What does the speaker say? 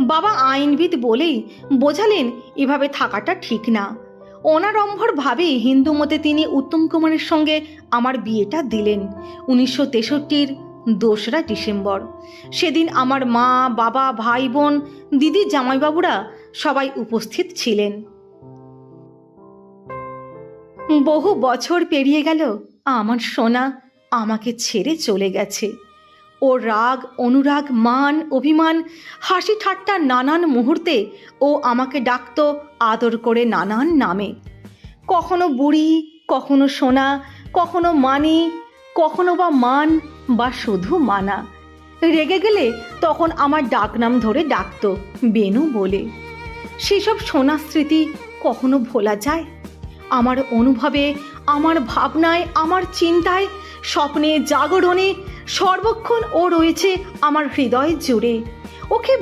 বাবা আইনবিদ বলেই বোঝালেন, এভাবে থাকাটা ঠিক না। অনারম্ভর ভাবে হিন্দু মতে তিনি উত্তম কুমারের সঙ্গে আমার বিয়েটা দিলেন। উনিশশো তেষট্টির দোসরা ডিসেম্বর। সেদিন আমার মা, বাবা ভাই বোন দিদি, জামাইবাবুরা সবাই উপস্থিত ছিলেন। বহু বছর পেরিয়ে গেল, আমার সোনা আমাকে ছেড়ে চলে গেছে। ও রাগ, অনুরাগ, মান, অভিমান, হাসি ঠাট্টার নানান মুহূর্তে ও আমাকে ডাকতো আদর করে নানান নামে। কখনো বুড়ি, কখনো সোনা, কখনো মানি, কখনো বা মান বা শুধু মানা। রেগে গেলে তখন আমার ডাকনাম ধরে ডাকতো, বেনু বলে। সেসব সোনা স্মৃতি কখনো ভোলা যায়? আমার অনুভবে, আমার ভাবনায়, আমার চিন্তায়, স্বপ্নে, জাগরণে সর্বক্ষণ ও রয়েছে আমার হৃদয় জুড়ে। ওকে